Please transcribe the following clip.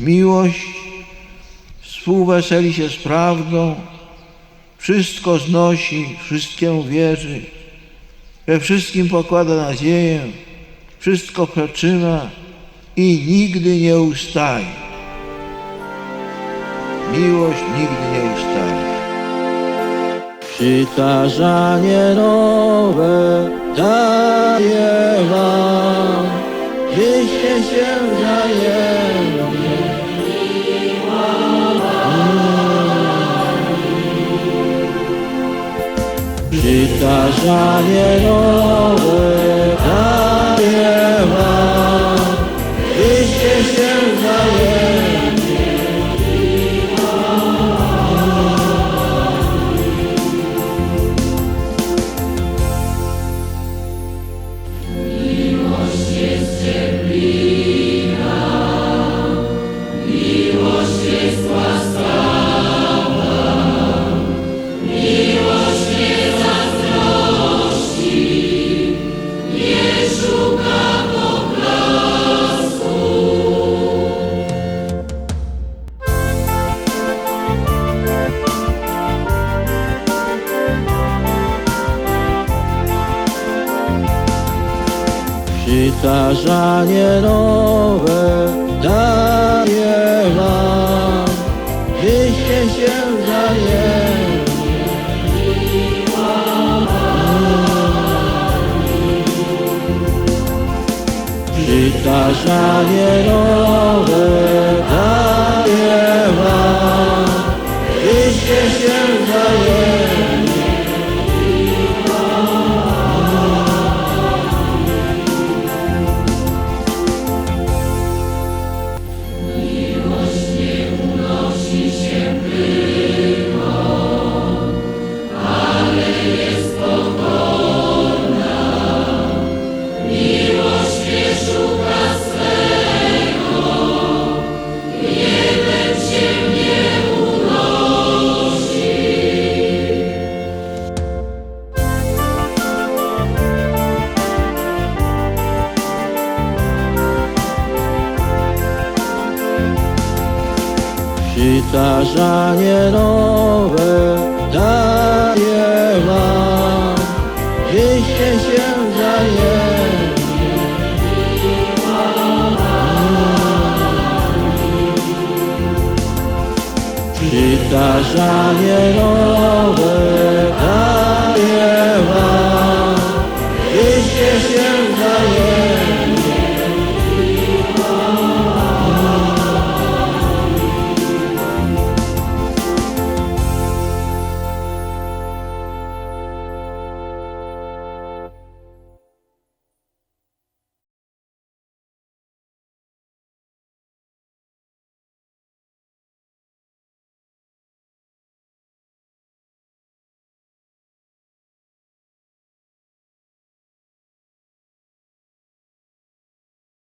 miłość współweseli się z prawdą, wszystko znosi, wszystkiemu wierzy, we wszystkim pokłada nadzieję, wszystko przetrzyma i nigdy nie ustaje. Miłość nigdy nie ustaje. Przytarzanie nowe daję wam, byście się Przytarzanie nowe Przytarzanie nowe daję wam, byście się wzajemnie. Nowe Przytarzanie nowe daję wam, byście się wzajemnie. Przytarzanie nowe